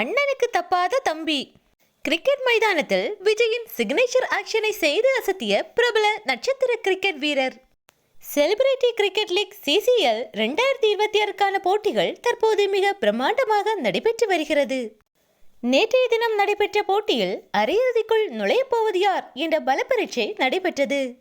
அண்ணனுக்கு தப்பாத தம்பி. கிரிக்கெட் மைதானத்தில் விஜயின் சிக்னேச்சர் ஆக்ஷனை செய்து அசத்திய பிரபல நட்சத்திர கிரிக்கெட் வீரர். செலிபிரிட்டி கிரிக்கெட் லீக் சிசிஎல் ரெண்டாயிரத்தி இருபத்தி ஆறுக்கான போட்டிகள் தற்போது மிக பிரம்மாண்டமாக நடைபெற்று வருகிறது. நேற்றைய தினம் நடைபெற்ற போட்டியில் அரையிறுதிக்குள் நுழையப் போவது யார் என்ற பல பரீட்சை நடைபெற்றது.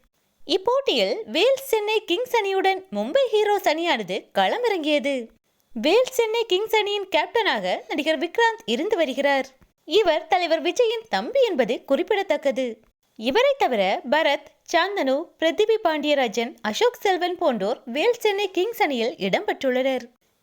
இப்போட்டியில் வேல்ஸ் சென்னை கிங்ஸ் அணியுடன் மும்பை ஹீரோஸ் அணியானது களமிறங்கியது. வேல் சென்னை கிங்ஸ் அணியின் கேப்டனாக நடிகர் விக்ராந்த் இருந்து வருகிறார். இவர் தலைவர் விஜயின் தம்பி என்பது குறிப்பிடத்தக்கது. இவரை தவிர பரத் சாந்தனு பிரதிபி பாண்டியராஜன் அசோக் செல்வன் போன்றோர் வேல் சென்னை கிங்ஸ் அணியில் இடம்பெற்றுள்ளனர்.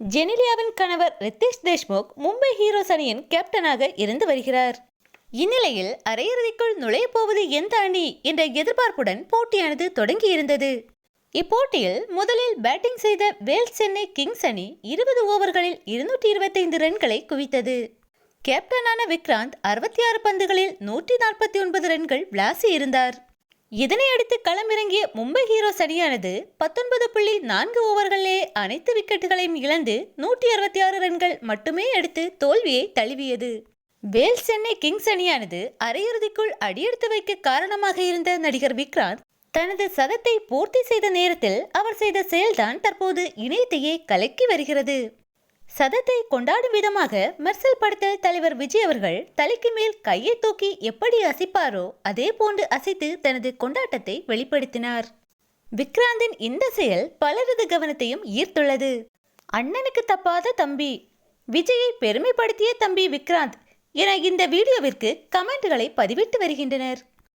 ஜெனிலியாவின் கணவர் ரித்தேஷ் தேஷ்முக் மும்பை ஹீரோஸ் அணியின் கேப்டனாக இருந்து வருகிறார். இந்நிலையில் அரையிறுதிக்குள் நுழையப் போவது எந்த அணி என்ற எதிர்பார்ப்புடன் போட்டியானது தொடங்கியிருந்தது. இப்போட்டியில் முதலில் பேட்டிங் செய்த வேல் சென்னை கிங்ஸ் அணி இருபது ஓவர்களில் இருநூற்றி இருபத்தைந்து ரன்களை குவித்தது. கேப்டனான விக்ராந்த் அறுபத்தி ஆறு பந்துகளில் நூற்றி நாற்பத்தி ஒன்பது ரன்கள் விளாசி இருந்தார். இதனையடுத்து களமிறங்கிய மும்பை ஹீரோஸ் அணியானது பத்தொன்பது புள்ளி நான்கு ஓவர்களிலே அனைத்து விக்கெட்டுகளையும் இழந்து நூற்றி அறுபத்தி ஆறு ரன்கள் மட்டுமே எடுத்து தோல்வியை தழுவியது. வேல் சென்னை கிங்ஸ் அணியானது அரையிறுதிக்குள் அடியெடுத்து வைக்க காரணமாக இருந்த நடிகர் விக்ராந்த் தனது சதத்தை பூர்த்தி செய்த நேரத்தில் அவர் செய்த செயல்தான் தற்போது இணையத்தையே கலக்கி வருகிறது. சதத்தை கொண்டாடும் விதமாக மெர்சல் படத்தில் தலைவர் விஜய் அவர்கள் தலைக்கு மேல் கையை தூக்கி எப்படி அசைப்பாரோ அதே போன்று அசைத்து தனது கொண்டாட்டத்தை வெளிப்படுத்தினார். விக்ராந்தின் இந்த செயல் பலரது கவனத்தையும் ஈர்த்துள்ளது. அண்ணனுக்கு தப்பாத தம்பி விஜயை பெருமைப்படுத்திய தம்பி விக்ராந்த் என இந்த வீடியோவிற்கு கமெண்ட்களை பதிவிட்டு வருகின்றனர்.